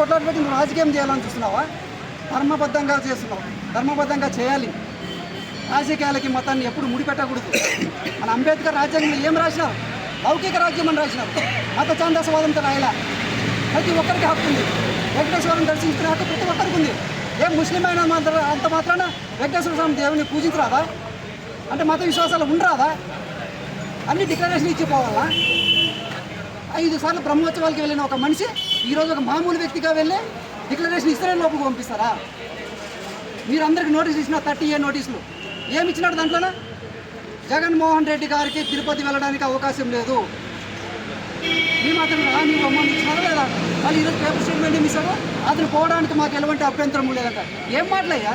కొట్లాట పెట్టి నువ్వు రాజకీయం చేయాలని చూస్తున్నావా? ధర్మబద్ధంగా చేస్తున్నావు. ధర్మబద్ధంగా చేయాలి. రాజకీయాలకి మతాన్ని ఎప్పుడు ముడిపెట్టకూడదు మన అంబేద్కర్ రాజ్యాంగంలో ఏం రాసినారు లౌకిక రాజ్యం అని రాసినారు మత ఛాందసవాదంతో రాయలా? ప్రతి ఒక్కరికి హక్కు ఉంది. వెంకటేశ్వరం దర్శించుకునే హక్కు ప్రతి ఒక్కరికి ఉంది. ఏం ముస్లిం అయిన అంత మాత్రాన వెంకటేశ్వర స్వామి దేవుని పూజించరాదా? అంటే మత విశ్వాసాలు ఉండరాదా? అన్ని డిక్లరేషన్ ఇచ్చిపోవాలా ఐదు సార్లు బ్రహ్మోత్సవాలకి వెళ్ళిన ఒక మనిషి ఈరోజు ఒక మామూలు వ్యక్తిగా వెళ్ళి డిక్లరేషన్ ఇస్రాయల్ లోపు పంపిస్తారా? మీరు అందరికి నోటీస్ ఇచ్చిన థర్టీ ఏ నోటీసులు. ఏమి ఇచ్చినాడు దాంట్లోనే? జగన్మోహన్ రెడ్డి గారికి తిరుపతి వెళ్ళడానికి అవకాశం లేదు. మీ మాత్రం రాని బొమ్మని ఇచ్చినారా లేదా? వాళ్ళు ఈరోజు పేపర్ స్టేట్మెంట్ ఏమి అతను పోవడానికి మాకు ఎలాంటి అభ్యంతరం లేదంట. ఏం మాట్లాయ్యా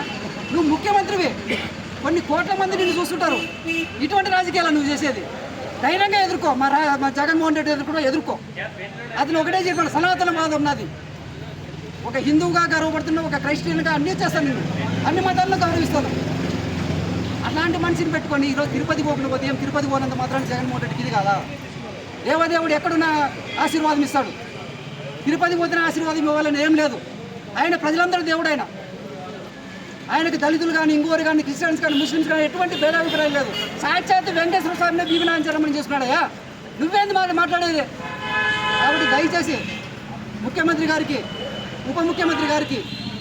నువ్వు ముఖ్యమంత్రివి. కొన్ని కోట్ల మంది నిన్ను చూస్తుంటారు. ఇటువంటి రాజకీయాలు నువ్వు చేసేది. ధైర్యంగా ఎదుర్కో. మా మా జగన్మోహన్ రెడ్డి ఎదుర్కో ఎదుర్కో. అతను ఒకటే చెప్పాడు సనాతనవాదం నాది ఒక హిందువుగా గర్వపడుతున్నా ఒక క్రైస్టియన్గా అన్నీ చేస్తాను నేను. అన్ని మతాలను గౌరవిస్తాను. అలాంటి మనిషిని పెట్టుకొని ఈరోజు తిరుపతి పోకుండా పోతే ఏం తిరుపతి పోనంత మాత్రం జగన్మోహన్ రెడ్డికి ఇది కాదా? దేవదేవుడు ఎక్కడున్న ఆశీర్వాదం ఇస్తాడు. తిరుపతి పోతున్న ఆశీర్వాదం ఇవ్వాలని ఏం లేదు. ఆయన ప్రజలందరూ దేవుడు ఆయన ఆయనకి దళితులు కానీ ఇంకోరు కానీ క్రిస్టియన్స్ కానీ ముస్లిమ్స్ కానీ ఎటువంటి భేదాభిప్రాయం లేదు. సాక్షాత్ వెంకటేశ్వర స్వామిని భీమనాంచరమని చేసుకున్నాడయ్యా నువ్వేంది మాట మాట్లాడేది? కాబట్టి దయచేసి ముఖ్యమంత్రి గారికి ఉప ముఖ్యమంత్రి గారికి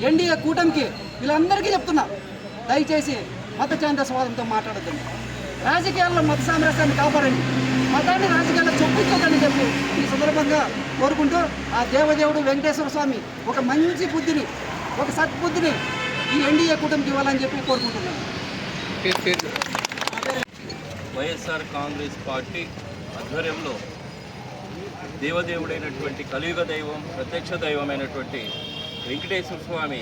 ఎన్డీఏ కూటమికి వీళ్ళందరికీ చెప్తున్నా దయచేసి మత స్వాదంతో మాట్లాడద్దండి. రాజకీయాల్లో మత సామరస్యాన్ని కాపాడండి. మతాన్ని రాజకీయాల్లో చొప్పించొద్దని చెప్పి ఈ సందర్భంగా కోరుకుంటూ ఆ దేవదేవుడు వెంకటేశ్వర స్వామి ఒక మంచి బుద్ధిని ఒక సద్బుద్ధిని ఈ ఎన్డీఏ కూటమికి ఇవ్వాలని చెప్పి కోరుకుంటున్నాను. వైఎస్ఆర్ కాంగ్రెస్ పార్టీ ఆధ్వర్యంలో దేవదేవుడైనటువంటి కలియుగ దైవం ప్రత్యక్ష దైవమైనటువంటి వెంకటేశ్వర స్వామి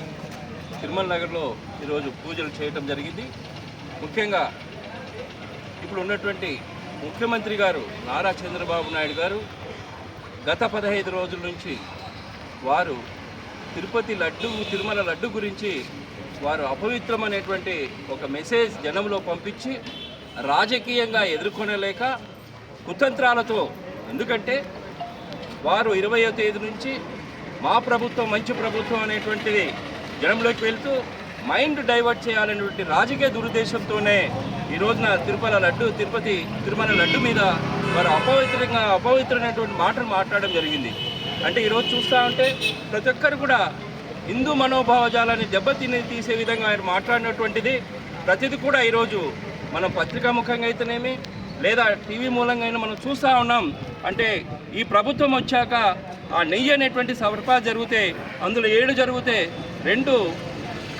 తిరుమల నగర్లో ఈరోజు పూజలు చేయటం జరిగింది. ముఖ్యంగా ఇప్పుడు ఉన్నటువంటి ముఖ్యమంత్రి గారు నారా చంద్రబాబు నాయుడు గారు గత పదహైదు రోజుల నుంచి వారు తిరుపతి లడ్డు తిరుమల లడ్డు గురించి వారు అపవిత్రమనేటువంటి ఒక మెసేజ్ జనంలో పంపించి రాజకీయంగా ఎదుర్కొనలేక కుతంత్రాలతో ఎందుకంటే వారు ఇరవయో తేదీ నుంచి మా ప్రభుత్వం మంచి ప్రభుత్వం అనేటువంటిది జనంలోకి వెళ్తూ మైండ్ డైవర్ట్ చేయాలనేటువంటి రాజకీయ దురుద్దేశంతోనే ఈ రోజున తిరుపతి లడ్డు తిరుపతి తిరుమల లడ్డు మీద వారు అపవిత్రంగా అపవిత్రమైనటువంటి మాటలు మాట్లాడడం జరిగింది. అంటే ఈరోజు చూస్తూ ఉంటే ప్రతి ఒక్కరు కూడా హిందూ మనోభావజాలాన్ని దెబ్బతిని తీసే విధంగా ఆయన మాట్లాడినటువంటిది ప్రతిది కూడా ఈరోజు మనం పత్రికాముఖంగా అయితేనేమి లేదా టీవీ మూలంగా అయినా మనం చూస్తూ ఉన్నాం. అంటే ఈ ప్రభుత్వం వచ్చాక ఆ నెయ్యి అనేటువంటి సరఫరా జరిగితే అందులో ఏడు జరిగితే రెండు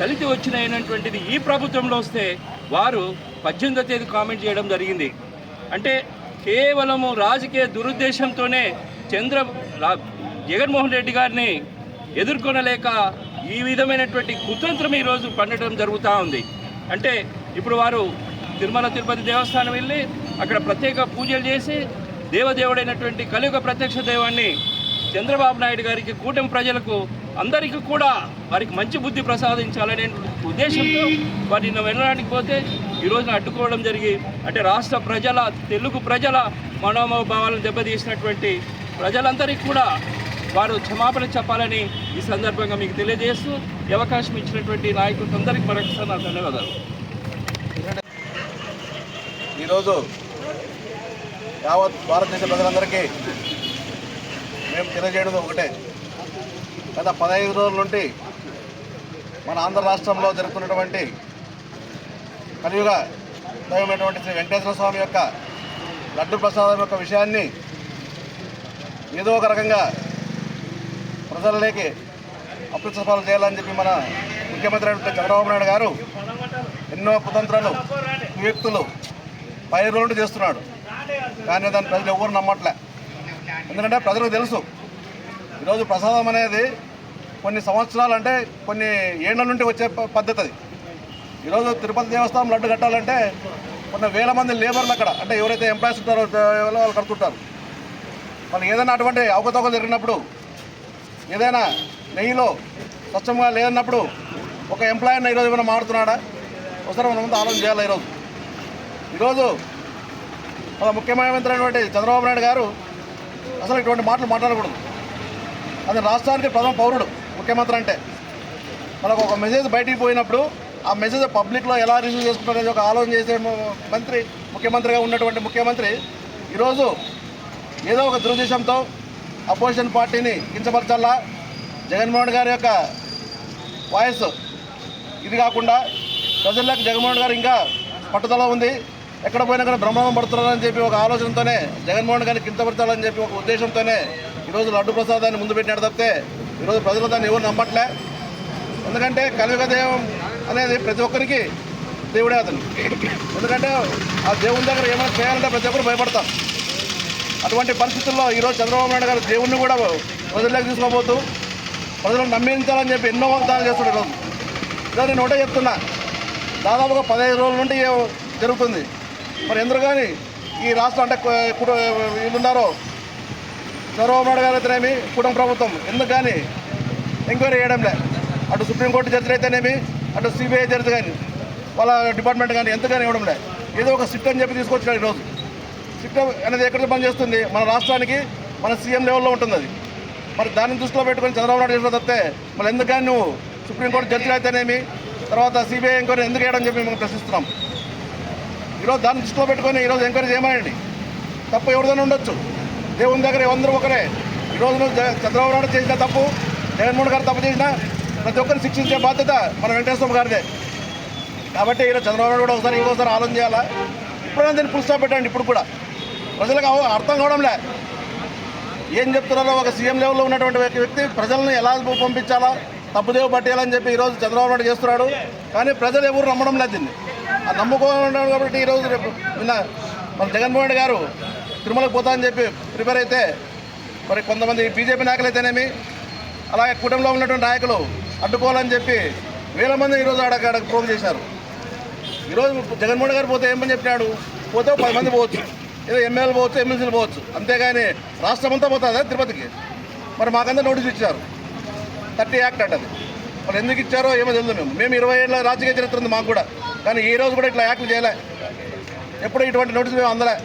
కలిసి వచ్చినటువంటిది ఈ ప్రభుత్వంలో వస్తే వారు పద్దెనిమిదో తేదీ కామెంట్ చేయడం జరిగింది. అంటే కేవలము రాజకీయ దురుద్దేశంతోనే చంద్ర రా- జగన్మోహన్ రెడ్డి గారిని ఎదుర్కొనలేక ఈ విధమైనటువంటి కుతంత్రం ఈరోజు పండటం జరుగుతూ ఉంది. అంటే ఇప్పుడు వారు తిరుమల తిరుపతి దేవస్థానం వెళ్ళి అక్కడ ప్రత్యేక పూజలు చేసి దేవదేవుడైనటువంటి కలియుగ ప్రత్యక్ష దేవాన్ని చంద్రబాబు నాయుడు గారికి కూటమి ప్రజలకు అందరికీ కూడా వారికి మంచి బుద్ధి ప్రసాదించాలనే ఉద్దేశంతో వారిని వెళ్ళడానికి పోతే ఈ రోజున అడ్డుకోవడం జరిగి అంటే రాష్ట్ర ప్రజల తెలుగు ప్రజల మనోభావాలను దెబ్బతీసినటువంటి ప్రజలందరికీ కూడా వారు క్షమాపణ చెప్పాలని ఈ సందర్భంగా మీకు తెలియజేస్తూ ఈ అవకాశం ఇచ్చినటువంటి నాయకులకు అందరికీ మరొకసారి నా ధన్యవాదాలు. ఈరోజు యావత్ భారతదేశ ప్రజలందరికీ మేము తెలియజేయడం ఒకటే. గత పదహైదు రోజుల నుండి మన ఆంధ్ర రాష్ట్రంలో జరుగుతున్నటువంటి కలియుగ దైవమైనటువంటి శ్రీ వెంకటేశ్వర స్వామి యొక్క లడ్డు ప్రసాదం యొక్క విషయాన్ని ఏదో ఒక రకంగా ప్రజలలోకి అప్రచపాలు చేయాలని చెప్పి మన ముఖ్యమంత్రి అయినటువంటి చంద్రబాబు నాయుడు గారు ఎన్నో కుతంత్రాలు వ్యక్తులు పై రోజులు చేస్తున్నాడు. కానీ దాన్ని ప్రజలు ఎవరు నమ్మట్లే. ఎందుకంటే ప్రజలకు తెలుసు ఈరోజు ప్రసాదం అనేది కొన్ని సంవత్సరాలు అంటే కొన్ని ఏళ్ళ నుండి వచ్చే పద్ధతి అది ఈరోజు తిరుపతి దేవస్థానం లడ్డు కట్టాలంటే కొన్ని వేల మంది లేబర్లు అక్కడ. అంటే ఎవరైతే ఎంప్లాయీస్ ఉంటారో వాళ్ళు కడుతుంటారు. వాళ్ళు ఏదైనా అటువంటి అవకతవకలు జరిగినప్పుడు ఏదైనా నెయ్యిలో స్వచ్ఛంగా లేదన్నప్పుడు ఒక ఎంప్లాయర్ని ఈరోజు ఏమైనా మారుతున్నాడా? ఒకసారి మనం ముందు ఆలోచన చేయాలి ఈరోజు. ఈరోజు మన ముఖ్యమంత్రి చంద్రబాబు నాయుడు గారు అసలు ఇటువంటి మాటలు మాట్లాడకూడదు. అది రాష్ట్రానికి ప్రథమ పౌరుడు ముఖ్యమంత్రి అంటే. మనకు ఒక మెసేజ్ బయటికి పోయినప్పుడు ఆ మెసేజ్ పబ్లిక్లో ఎలా రిసీవ్ చేసుకుంటారనేది ఒక ఆలోచన చేసే మంత్రి ముఖ్యమంత్రిగా ఉన్నటువంటి ముఖ్యమంత్రి ఈరోజు ఏదో ఒక దురుద్దేశంతో అపోజిషన్ పార్టీని కించపరచాలా? జగన్మోహన్ గారి యొక్క వాయిస్. ఇది కాకుండా ప్రజలకు జగన్మోహన్ గారు ఇంకా పట్టుదల ఉంది. ఎక్కడ పోయినా కానీ బ్రహ్మాండం పడుతున్నారని చెప్పి ఒక ఆలోచనతోనే జగన్మోహన్ గారిని కించపరచాలని చెప్పి ఒక ఉద్దేశంతోనే ఈరోజు లడ్డు ప్రసాదాన్ని ముందు పెట్టినాడు తప్పితే ఈరోజు ప్రజలు దాన్ని ఎవరు నమ్మట్లే. ఎందుకంటే కలియుగ దైవం అనేది ప్రతి ఒక్కరికి దేవుడే అతను. ఎందుకంటే ఆ దేవుని దగ్గర ఏమైనా చేయాలంటే ప్రతి ఒక్కరు భయపడతాం అటువంటి పరిస్థితుల్లో ఈరోజు చంద్రబాబు నాయుడు గారు దేవుణ్ణి కూడా ప్రజల్లోకి తీసుకోబోతూ ప్రజలను నమ్మించాలని చెప్పి ఎన్నో వాగ్దానాలు చేస్తున్నాడు ఈరోజు. ఈరోజు నేను ఒకటే చెప్తున్నా. దాదాపుగా పదహైదు రోజుల నుండి జరుగుతుంది. మరి ఎందుకు కానీ ఈ రాష్ట్రం అంటే ఇప్పుడు వీళ్ళున్నారో? చంద్రబాబు నాయుడు గారు అయితేనేమి కుటుంబ ప్రభుత్వం. ఎందుకు కానీ ఎంక్వైరీ చేయడంలే. అటు సుప్రీంకోర్టు జడ్జి అయితేనేమి అటు సిబిఐ జడ్జి కానీ వాళ్ళ డిపార్ట్మెంట్ కానీ ఎంత కానీ ఇవ్వడంలే. ఏదో ఒక సిట్ అని చెప్పి తీసుకొచ్చాడు ఈరోజు. సిట్ అనేది ఎక్కడ పనిచేస్తుంది? మన రాష్ట్రానికి మన సీఎం లెవెల్లో ఉంటుంది అది. మరి దాన్ని దృష్టిలో పెట్టుకొని చంద్రబాబు నాయుడు చేసిన తప్పితే మరి ఎందుకు కానీ నువ్వు సుప్రీంకోర్టు జడ్జిలు అయితేనేమి తర్వాత సిబిఐ ఎంక్వైరీ ఎందుకు వేయడం చెప్పి మేము ప్రశ్నిస్తున్నాం. ఈరోజు దాన్ని దృష్టిలో పెట్టుకొని ఈరోజు ఎంక్వైరీ చేయమనండి. తప్పు ఎవరిదైనా ఉండొచ్చు. దేవుని దగ్గర అందరూ ఒకరే. ఈరోజు నువ్వు చంద్రబాబు నాయుడు చేసిన తప్పు జగన్మోహన్ గారు తప్పు చేసినా ప్రతి ఒక్కరిని శిక్షించే బాధ్యత మన వెంకటేశ్వర గారిదే. కాబట్టి ఈరోజు చంద్రబాబు నాయుడు కూడా ఒకసారి ఇంకోసారి ఆలోచన చేయాలా? ఇప్పుడైనా దీన్ని పుల్ స్టాప్ పెట్టండి ఇప్పుడు కూడా. ప్రజలకు అవ- అర్థం కావడంలే. ఏం చెప్తున్నారో ఒక సీఎం లెవెల్లో ఉన్నటువంటి వ్యక్తి ప్రజలను ఎలా పంపించాలా? తప్పుదేవి పట్టేయాలని చెప్పి ఈరోజు చంద్రబాబు నాయుడు చేస్తున్నాడు. కానీ ప్రజలు ఎవరు నమ్మడం లేదు దీన్ని. ఆ నమ్ముకోవడం కాబట్టి ఈరోజు రేపు నిన్న మన జగన్మోహన్ రెడ్డి గారు తిరుమలకు పోతా అని చెప్పి ప్రిపేర్ అయితే మరి కొంతమంది బీజేపీ నాయకులు అయితేనేమి అలాగే కుటుంబంలో ఉన్నటువంటి నాయకులు అడ్డుకోవాలని చెప్పి వేల మంది ఈరోజు ఆడ ఆడ ప్రోగ్ చేశారు. ఈరోజు జగన్మోహన్ గారు పోతే ఏమని చెప్పినాడు? పోతే పది మంది పోవచ్చు. ఏదో ఎమ్మెల్యే పోవచ్చు ఎమ్మెల్సీలు పోవచ్చు. అంతేగాని రాష్ట్రం అంతా పోతుందా తిరుపతికి? మరి మాకంతా నోటీస్ ఇచ్చారు. థర్టీ యాక్ట్ అంటది మరి ఎందుకు ఇచ్చారో ఏమో తెలియదు మేము. మేము ఇరవై ఏళ్ళ రాజకీయ చరిత్ర ఉంది మాకు కూడా. కానీ ఈ రోజు కూడా ఇట్లా యాక్ట్లు చేయలే. ఎప్పుడు ఇటువంటి నోటీస్ మేము అందలే.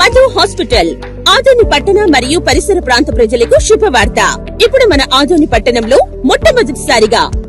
మధు హాస్పిటల్ ఆదోని పట్టణ మరియు పరిసర ప్రాంత ప్రజలకు శుభవార్త. ఇప్పుడు మన ఆదోని పట్టణంలో మొట్టమొదటిసారిగా